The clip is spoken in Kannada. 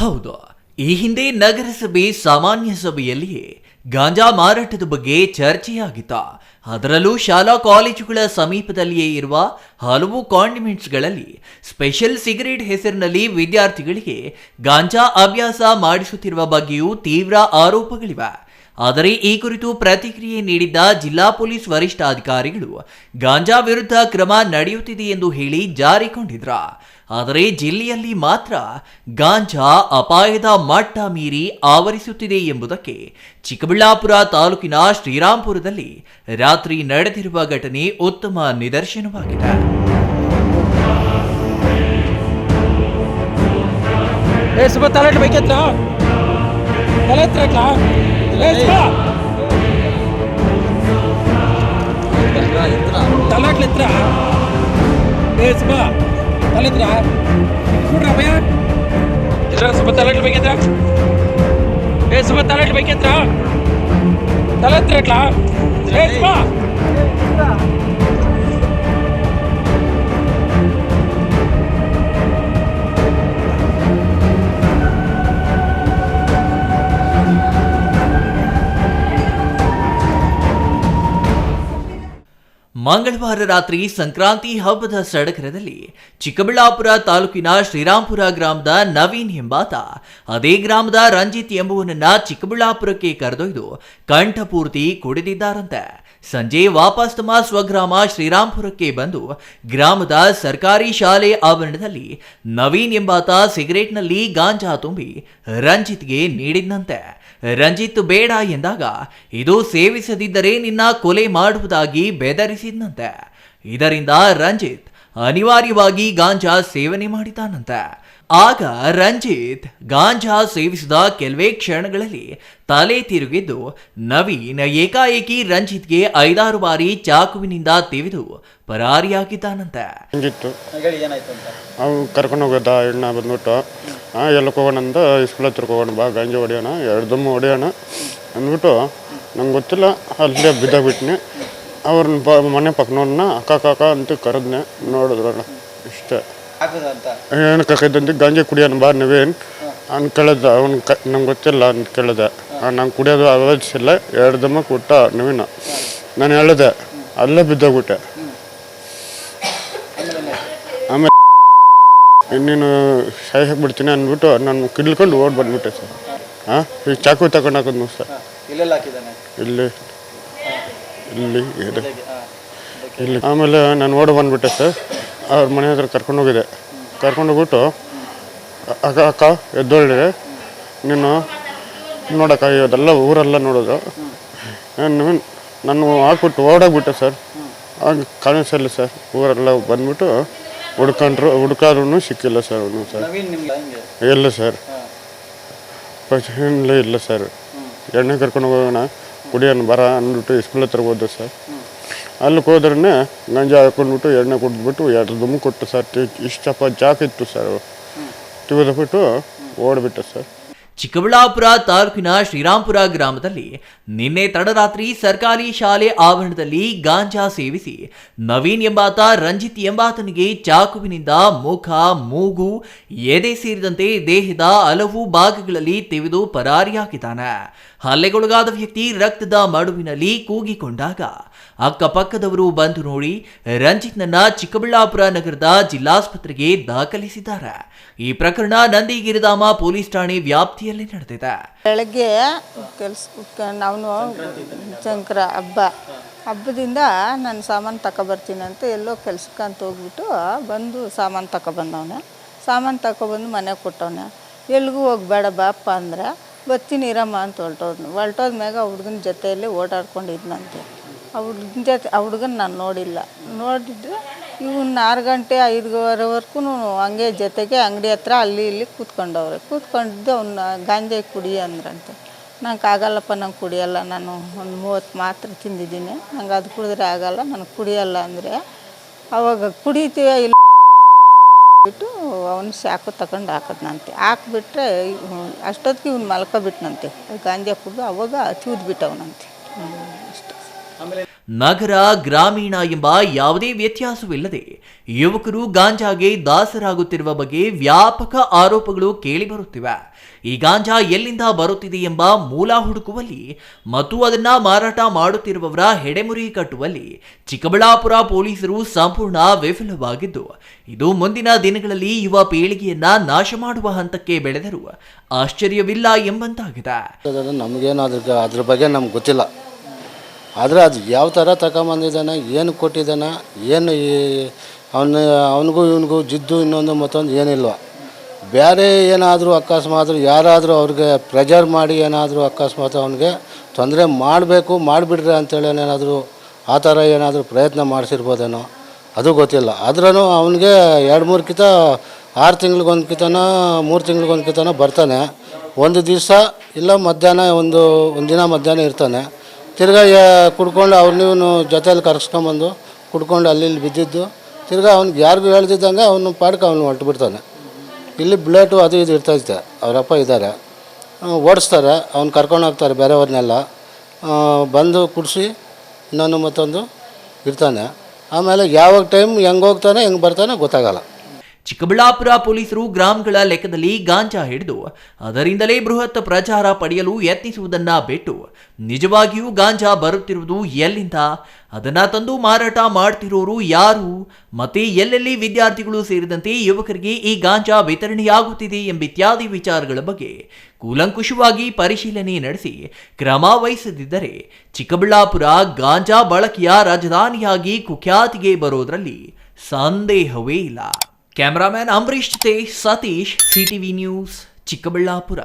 ಹೌದು, ಈ ಹಿಂದೆ ನಗರಸಭೆ, ಸಾಮಾನ್ಯ ಸಭೆಯಲ್ಲಿಯೇ ಗಾಂಜಾ ಮಾರಾಟದ ಬಗ್ಗೆ ಚರ್ಚೆಯಾಗಿತ್ತ. ಅದರಲ್ಲೂ ಶಾಲಾ ಕಾಲೇಜುಗಳ ಸಮೀಪದಲ್ಲಿಯೇ ಇರುವ ಹಲವು ಕಾಂಡಿಮೆಂಟ್ಸ್ಗಳಲ್ಲಿ ಸ್ಪೆಷಲ್ ಸಿಗರೇಟ್ ಹೆಸರಿನಲ್ಲಿ ವಿದ್ಯಾರ್ಥಿಗಳಿಗೆ ಗಾಂಜಾ ಅಭ್ಯಾಸ ಮಾಡಿಸುತ್ತಿರುವ ಬಗ್ಗೆಯೂ ತೀವ್ರ ಆರೋಪಗಳಿವೆ. ಆದರೆ ಈ ಕುರಿತು ಪ್ರತಿಕ್ರಿಯೆ ನೀಡಿದ್ದ ಜಿಲ್ಲಾ ಪೊಲೀಸ್ ವರಿಷ್ಠಾಧಿಕಾರಿಗಳು, ಗಾಂಜಾ ವಿರುದ್ಧ ಕ್ರಮ ನಡೆಯುತ್ತಿದೆ ಎಂದು ಹೇಳಿ ಜಾರಿಕೊಂಡಿದ್ರ. ಆದರೆ ಜಿಲ್ಲೆಯಲ್ಲಿ ಮಾತ್ರ ಗಾಂಜಾ ಅಪಾಯದ ಮಟ್ಟ ಮೀರಿ ಆವರಿಸುತ್ತಿದೆ ಎಂಬುದಕ್ಕೆ ಚಿಕ್ಕಬಳ್ಳಾಪುರ ತಾಲೂಕಿನ ಶ್ರೀರಾಂಪುರದಲ್ಲಿ ರಾತ್ರಿ ನಡೆದಿರುವ ಘಟನೆ ಉತ್ತಮ ನಿದರ್ಶನವಾಗಿದೆ. ಏ ತಲೆ ಹತ್ರ ಇಟ್ಲಾ? ಏ ಸುಬ್ಬ ತಲೆಟ್ಲ ಇತ್ರ ಏ ಸುಬ್ಬ ತಲೆ ಹತ್ರ ನೋಡ್ರ ಭಯ ಇದ್ರ ಸುಬ್ಬ ತಲೆಟ್ ಬೇಕಿತ್ತ? ಏ ಸುಬ್ಬ ತಲೆಟ್ ಬೇಕಿತ್ತ? ತಲೆ ಹತ್ರ ಇಟ್ಲಾ? ಏ ಸುಬ್ಬ ಮಂಗಳವಾರ ರಾತ್ರಿ ಸಂಕ್ರಾಂತಿ ಹಬ್ಬದ ಸಡಗರದಲ್ಲಿ ಚಿಕ್ಕಬಳ್ಳಾಪುರ ತಾಲೂಕಿನ ಶ್ರೀರಾಂಪುರ ಗ್ರಾಮದ ನವೀನ್ ಎಂಬಾತ ಅದೇ ಗ್ರಾಮದ ರಂಜಿತ್ ಎಂಬುವನನ್ನ ಚಿಕ್ಕಬಳ್ಳಾಪುರಕ್ಕೆ ಕರೆದೊಯ್ದು ಕಂಠಪೂರ್ತಿ ಕುಡಿದಿದ್ದಾರಂತೆ. ಸಂಜೆ ವಾಪಸ್ ತಮ್ಮ ಸ್ವಗ್ರಾಮ ಶ್ರೀರಾಂಪುರಕ್ಕೆ ಬಂದು ಗ್ರಾಮದ ಸರ್ಕಾರಿ ಶಾಲೆ ಆವರಣದಲ್ಲಿ ನವೀನ್ ಎಂಬಾತ ಸಿಗರೇಟ್ನಲ್ಲಿ ಗಾಂಜಾ ತುಂಬಿ ರಂಜಿತ್ಗೆ ನೀಡಿದ್ನಂತೆ. ರಂಜಿತ್ ಬೇಡ ಎಂದಾಗ, ಇದು ಸೇವಿಸದಿದ್ದರೆ ನಿನ್ನ ಕೊಲೆ ಮಾಡುವುದಾಗಿ ಬೆದರಿಸಿದ್ನಂತೆ. ಇದರಿಂದ ರಂಜಿತ್ ಅನಿವಾರ್ಯವಾಗಿ ಗಾಂಜಾ ಸೇವನೆ ಮಾಡಿದ್ದಾನಂತೆ. ಆಗ ರಂಜಿತ್ ಗಾಂಜಾ ಸೇವಿಸಿದ ಕೆಲವೇ ಕ್ಷಣಗಳಲ್ಲಿ ತಲೆ ತಿರುಗಿದ್ದು ನವೀನ್ ಏಕಾಏಕಿ ರಂಜಿತ್ಗೆ ಐದಾರು ಬಾರಿ ಚಾಕುವಿನಿಂದ ತಿವಿದು ಪರಾರಿಯಾಗಿದ್ದಾನಂತೆ. ರಂಜಿತ್. ಹೇಳಿ ಏನಾಯ್ತು ಅಂತ? ಅವ್ನು ಕರ್ಕೊಂಡು ಹೋಗೋದ ಎಣ್ಣ ಬಂದ್ಬಿಟ್ಟು. ಎಲ್ಲಕ್ಕೆ ಹೋಗೋಣ ಅಂತ ಸ್ಕೂಲ್ ಹತ್ರಕ್ಕೆ ಹೋಗೋಣ ಬಾ ಗಾಂಜಿ ಹೊಡೆಯೋಣ ಎರಡು ದಮ್ಮು ಹೊಡೆಯೋಣ ಅಂದ್ಬಿಟ್ಟು ನಂಗೆ ಗೊತ್ತಿಲ್ಲ ಅಲ್ಲೇ ಬಿದ್ದಾಗ್ಬಿಟ್ನಿ. ಅವ್ರನ್ನ ಪ ಮನೆ ಪಕ್ಕನವ್ರನ್ನ ಅಕ್ಕ ಕಾಕ ಅಂತ ಕರೆದ್ನೆ ನೋಡಿದ್ರಲ್ಲ ಇಷ್ಟೇ. ಏನು ಕಕ್ಕೈತಂತ ಗಾಂಜಿ ಕುಡಿಯೋನು ಬಾ ನೀವೇನು? ಅವ್ನು ಕೇಳಿದ ಅವ್ನು ಕ ನಂಗೆ ಗೊತ್ತಿಲ್ಲ ಅಂತ ಕೇಳಿದೆ. ನಂಗೆ ಕುಡಿಯೋದು ಆಲೋಚಿಸಿಲ್ಲ ಎರಡು ದಮ್ಮ ಕೊಟ್ಟ ನವೀನ ನಾನು ಹೇಳಿದೆ ಅಲ್ಲೇ ಬಿದ್ದೋಗ್ಬಿಟ್ಟೆ. ಆಮೇಲೆ ಇನ್ನೇನು ಸಾಯಿ ಹಾಕ್ಬಿಡ್ತೀನಿ ಅಂದ್ಬಿಟ್ಟು ನಾನು ಕಿಡ್ಲ್ಕೊಂಡು ಓಡ್ ಬಂದ್ಬಿಟ್ಟೆ ಸರ್. ಹಾಂ? ಈಗ ಚಾಕು ತಗೊಂಡು ಹಾಕೋದು ಸರ್ ಇಲ್ಲಿ. ಇಲ್ಲಿ. ಇಲ್ಲಿ. ಆಮೇಲೆ ನಾನು ಓಡ್ ಬಂದ್ಬಿಟ್ಟೆ ಸರ್. ಅವ್ರ ಮನೆ ಹತ್ರ ಕರ್ಕೊಂಡು ಕರ್ಕೊಂಡೋಗ್ಬಿಟ್ಟು ಕರ್ಕೊಂಡು ಹೋಗ್ಬಿಟ್ಟು ಅಕ್ಕ ಅಕ್ಕ ಎದ್ದೊಳ್ಳಿ ನೀನು ನೋಡಕ್ಕ ಇದೆಲ್ಲ ಊರೆಲ್ಲ ನೋಡೋದು. ನಾನು ನಾನು ಹಾಕ್ಬಿಟ್ಟು ಓಡೋಗ್ಬಿಟ್ಟೆ ಸರ್. ಆಗ ಕಾಣಿಸಲ್ಲ ಸರ್ ಊರೆಲ್ಲ ಬಂದ್ಬಿಟ್ಟು ಹುಡ್ಕೊಂಡ್ರು ಹುಡ್ಕಾದ್ರೂ ಸಿಕ್ಕಿಲ್ಲ ಸರ್ ಅವನು ಸರ್. ಹೆಂಗೆ? ಇಲ್ಲ ಸರ್. ಇಲ್ಲ ಇಲ್ಲ ಸರ್. ಎಣ್ಣೆ ಕರ್ಕೊಂಡು ಹೋಗೋಣ ಕುಡಿಯೋಣ ಬರ ಅಂದ್ಬಿಟ್ಟು ಸ್ಕೂಲ್ ಹತ್ರ ಹೋದ ಸರ್. ಅಲ್ಲಿ ಹೋದ್ರೆ ಗಂಜಾ ಹಾಕೊಂಡ್ಬಿಟ್ಟು ಎಣ್ಣೆ ಕುಡಿದ್ಬಿಟ್ಟು ಎರಡು ದುಮ್ಮು ಕೊಟ್ಟು ಸರ್ ಇಷ್ಟಪ್ಪ ಜಾಕಿತ್ತು ಸರ್. ತಿವಿದ್ಬಿಟ್ಟು ಓಡ್ಬಿಟ್ಟೆ ಸರ್. ಚಿಕ್ಕಬಳ್ಳಾಪುರ ತಾಲೂಕಿನ ಶ್ರೀರಾಂಪುರ ಗ್ರಾಮದಲ್ಲಿ ನಿನ್ನೆ ತಡರಾತ್ರಿ ಸರ್ಕಾರಿ ಶಾಲೆ ಆವರಣದಲ್ಲಿ ಗಾಂಜಾ ಸೇವಿಸಿ ನವೀನ್ ಎಂಬಾತ, ರಂಜಿತ್ ಎಂಬಾತನಿಗೆ ಚಾಕುವಿನಿಂದ ಮುಖ, ಮೂಗು ಎದೆ ಸೇರಿದಂತೆ ದೇಹದ ಹಲವು ಭಾಗಗಳಲ್ಲಿ ತೆಗೆದು ಪರಾರಿಯಾಗಿದ್ದಾನೆ ಹಲ್ಲೆಗೊಳಗಾದ ವ್ಯಕ್ತಿ ರಕ್ತದ ಮಡುವಿನಲ್ಲಿ ಕೂಗಿಕೊಂಡಾಗ ಅಕ್ಕಪಕ್ಕದವರು ಬಂದು ನೋಡಿ ರಂಜಿತ್ನನ್ನ ಚಿಕ್ಕಬಳ್ಳಾಪುರ ನಗರದ ಜಿಲ್ಲಾಸ್ಪತ್ರೆಗೆ ದಾಖಲಿಸಿದ್ದಾರೆ. ಈ ಪ್ರಕರಣ ನಂದಿಗಿರಿಧಾಮ ಪೊಲೀಸ್ ಠಾಣೆ ವ್ಯಾಪ್ತಿಯಲ್ಲಿ ನಡೆದಿದೆ. ಬೆಳಗ್ಗೆ ಕೆಲ್ಸ ನಾವು ಶಂಕರ ಹಬ್ಬ. ಹಬ್ಬದಿಂದ ನಾನು ಸಾಮಾನು ತಗೊಬರ್ತೀನಿ ಅಂತ ಎಲ್ಲೋ ಕೆಲ್ಸಕ್ಕೆ ಹೋಗ್ಬಿಟ್ಟು ಬಂದು ಸಾಮಾನು ತಗೊಬಂದವನೆ ಸಾಮಾನು ತಗೊಬಂದು ಮನೆಗೆ ಕೊಟ್ಟವನೆ. ಎಲ್ಲಿಗೂ ಹೋಗ್ಬೇಡ ಬಾಪ್ಪ ಅಂದ್ರೆ ಬತ್ತೀನಿ ಇರಮ್ಮ ಅಂತ ಹೊಲ್ಟೋದ್ನು. ಹೊಲ್ಟೋದ ಮ್ಯಾಗ ಹುಡ್ಗನ ಜೊತೆಯಲ್ಲಿ ಓಡಾಡ್ಕೊಂಡಿದ್ನಂತೆ. ಆ ಹುಡ್ಗನ ಜೊತೆ, ಆ ಹುಡ್ಗನ ನಾನು ನೋಡಿಲ್ಲ. ನೋಡಿದ್ರೆ ಇವನ್ನ ಆರು ಗಂಟೆ ಐದುವರೆವರೆಗೂ ಹಂಗೆ ಜೊತೆಗೆ ಅಂಗಡಿ ಹತ್ರ ಅಲ್ಲಿ ಇಲ್ಲಿ ಕೂತ್ಕೊಂಡವ್ರೆ. ಕೂತ್ಕೊಂಡಿದ್ದು ಅವನ್ನ ಗಾಂಜಾ ಕುಡಿ ಅಂದ್ರಂತೆ. ನಂಗೆ ಆಗಲ್ಲಪ್ಪ, ನಂಗೆ ಕುಡಿಯಲ್ಲ. ನಾನು ಒಂದು ಮೂವತ್ತು ಮಾತ್ರ ತಿಂದಿದ್ದೀನಿ. ನಂಗೆ ಅದು ಕುಡಿದ್ರೆ ಆಗಲ್ಲ ನನಗೆ ಕುಡಿಯಲ್ಲ ಅಂದರೆ ಅವಾಗ ಕುಡಿತೀವ ಇಲ್ಲ ಬಿಟ್ಟು ಅವನು ಸಾಕು ತಗೊಂಡು ಹಾಕದ್ನಂತೆ. ಹಾಕ್ಬಿಟ್ರೆ ಅಷ್ಟೊತ್ತಿಗೆ ಇವ್ನು ಮಲ್ಕೊಬಿಟ್ನಂತೆ. ಗಾಂಜಾ ಕುಡಿದು ಅವಾಗ ಚೂದ್ಬಿಟ್ಟವನಂತೆ ಹ್ಞೂ ಅಷ್ಟೇ. ನಗರ, ಗ್ರಾಮೀಣ ಎಂಬ ಯಾವುದೇ ವ್ಯತ್ಯಾಸವಿಲ್ಲದೆ ಯುವಕರು ಗಾಂಜಾಗೆ ದಾಸರಾಗುತ್ತಿರುವ ಬಗ್ಗೆ ವ್ಯಾಪಕ ಆರೋಪಗಳು ಕೇಳಿಬರುತ್ತಿವೆ ಈ ಗಾಂಜಾ ಎಲ್ಲಿಂದ ಬರುತ್ತಿದೆ ಎಂಬ ಮೂಲ ಹುಡುಕುವಲ್ಲಿ ಮತ್ತು ಅದನ್ನ ಮಾರಾಟ ಮಾಡುತ್ತಿರುವವರ ಹೆಡೆಮುರಿ ಕಟ್ಟುವಲ್ಲಿ ಚಿಕ್ಕಬಳ್ಳಾಪುರ ಪೊಲೀಸರು ಸಂಪೂರ್ಣ ವಿಫಲವಾಗಿದ್ದು, ಇದು ಮುಂದಿನ ದಿನಗಳಲ್ಲಿ ಯುವ ಪೀಳಿಗೆಯನ್ನ ನಾಶ ಮಾಡುವ ಹಂತಕ್ಕೆ ಬೆಳೆದರೂ ಆಶ್ಚರ್ಯವಿಲ್ಲ ಎಂಬಂತಾಗಿದೆ. ನಮಗೇನು ಅದ್ರ ಬಗ್ಗೆ ನಮ್ಗೆ ಗೊತ್ತಿಲ್ಲ. ಆದರೆ ಅದು ಯಾವ ಥರ ತಗೊಂಬಂದಿದ್ದಾನೆ, ಏನು ಕೊಟ್ಟಿದ್ದಾನೆ, ಏನು ಈ ಅವನ, ಅವನಿಗೂ ಇವನಿಗೂ ಜಿದ್ದು ಇನ್ನೊಂದು ಮತ್ತೊಂದು ಏನಿಲ್ವ ಬೇರೆ ಏನಾದರೂ ಅಕಸ್ಮಾತ್ ಯಾರಾದರೂ ಅವ್ರಿಗೆ ಪ್ರೆಜರ್ ಮಾಡಿ ಏನಾದರೂ ಅಕಸ್ಮಾತ್ ಅವನಿಗೆ ತೊಂದರೆ ಮಾಡಬೇಕು, ಮಾಡಿಬಿಡ್ರಿ ಅಂತೇಳಿ ಏನಾದರೂ ಆ ಥರ ಏನಾದರೂ ಪ್ರಯತ್ನ ಮಾಡಿಸಿರ್ಬೋದೇನೋ, ಅದು ಗೊತ್ತಿಲ್ಲ. ಆದ್ರೂ ಅವನಿಗೆ ಎರಡು ಮೂರು ಕಿತ, ಆರು ತಿಂಗ್ಳಿಗೊಂದು ಕಿತನ, ಮೂರು ತಿಂಗ್ಳಿಗೊಂದು ಕಿತನ ಬರ್ತಾನೆ. ಒಂದು ದಿವಸ ಇಲ್ಲ ಮಧ್ಯಾಹ್ನ ಒಂದು ಒಂದು ದಿನ ಮಧ್ಯಾಹ್ನ ಇರ್ತಾನೆ. ತಿರ್ಗಾ ಕುಡ್ಕೊಂಡು ಅವ್ರನ್ನ ಜೊತೆಯಲ್ಲಿ ಕರ್ಸ್ಕೊಂಬಂದು ಕುಡ್ಕೊಂಡು ಅಲ್ಲಿ ಇಲ್ಲಿ ಬಿದ್ದಿದ್ದು, ತಿರ್ಗಾ ಅವ್ನಿಗೆ ಯಾರಿಗೂ ಹೇಳ್ದಿದ್ದಂಗೆ ಅವನು ಪಾಡ್ಕ ಅವ್ನು ಹೊರಟು ಬಿಡ್ತಾನೆ. ಇಲ್ಲಿ ಬುಲೆಟು ಅದು ಇದು ಇರ್ತೈತೆ ಅವರಪ್ಪ ಇದ್ದಾರೆ. ಓಡಿಸ್ತಾರೆ. ಅವ್ನು ಕರ್ಕೊಂಡು ಹೋಗ್ತಾರೆ ಬೇರೆಯವ್ರನ್ನೆಲ್ಲ. ಬಂದು ಕುಡಿಸಿ ಇನ್ನೊಂದು ಮತ್ತೊಂದು ಇರ್ತಾನೆ. ಆಮೇಲೆ ಯಾವಾಗ ಟೈಮ್ ಹೆಂಗೆ ಹೋಗ್ತಾನೆ, ಹೆಂಗೆ ಬರ್ತಾನೆ ಗೊತ್ತಾಗಲ್ಲ. ಚಿಕ್ಕಬಳ್ಳಾಪುರ ಪೊಲೀಸರು ಗ್ರಾಮಗಳ ಲೆಕ್ಕದಲ್ಲಿ ಗಾಂಜಾ ಹಿಡಿದು ಅದರಿಂದಲೇ ಬೃಹತ್ ಪ್ರಚಾರ ಪಡೆಯಲು ಯತ್ನಿಸುವುದನ್ನ ಬಿಟ್ಟು ನಿಜವಾಗಿಯೂ ಗಾಂಜಾ ಬರುತ್ತಿರುವುದು ಎಲ್ಲಿಂದ? ಅದನ್ನ ತಂದು ಮಾರಾಟ ಮಾಡ್ತಿರೋರು ಯಾರು? ಮತ್ತೆ ಎಲ್ಲೆಲ್ಲಿ ವಿದ್ಯಾರ್ಥಿಗಳು ಸೇರಿದಂತೆ ಯುವಕರಿಗೆ ಈ ಗಾಂಜಾ ವಿತರಣೆಯಾಗುತ್ತಿದೆ ಎಂಬಿತ್ಯಾದಿ ವಿಚಾರಗಳ ಬಗ್ಗೆ ಕೂಲಂಕುಷವಾಗಿ ಪರಿಶೀಲನೆ ನಡೆಸಿ ಕ್ರಮ ವಹಿಸದಿದ್ದರೆ ಚಿಕ್ಕಬಳ್ಳಾಪುರ ಗಾಂಜಾ ಬಳಕೆಯ ರಾಜಧಾನಿಯಾಗಿ ಕುಖ್ಯಾತಿಗೆ ಬರೋದರಲ್ಲಿ ಸಂದೇಹವೇ ಇಲ್ಲ. ಕ್ಯಾಮರಾಮ್ಯಾನ್ ಅಂಬರೀಶ್ ಜೊತೆ ಸತೀಶ್ ಸಿಟಿವಿ ನ್ಯೂಸ್ ಚಿಕ್ಕಬಳ್ಳಾಪುರ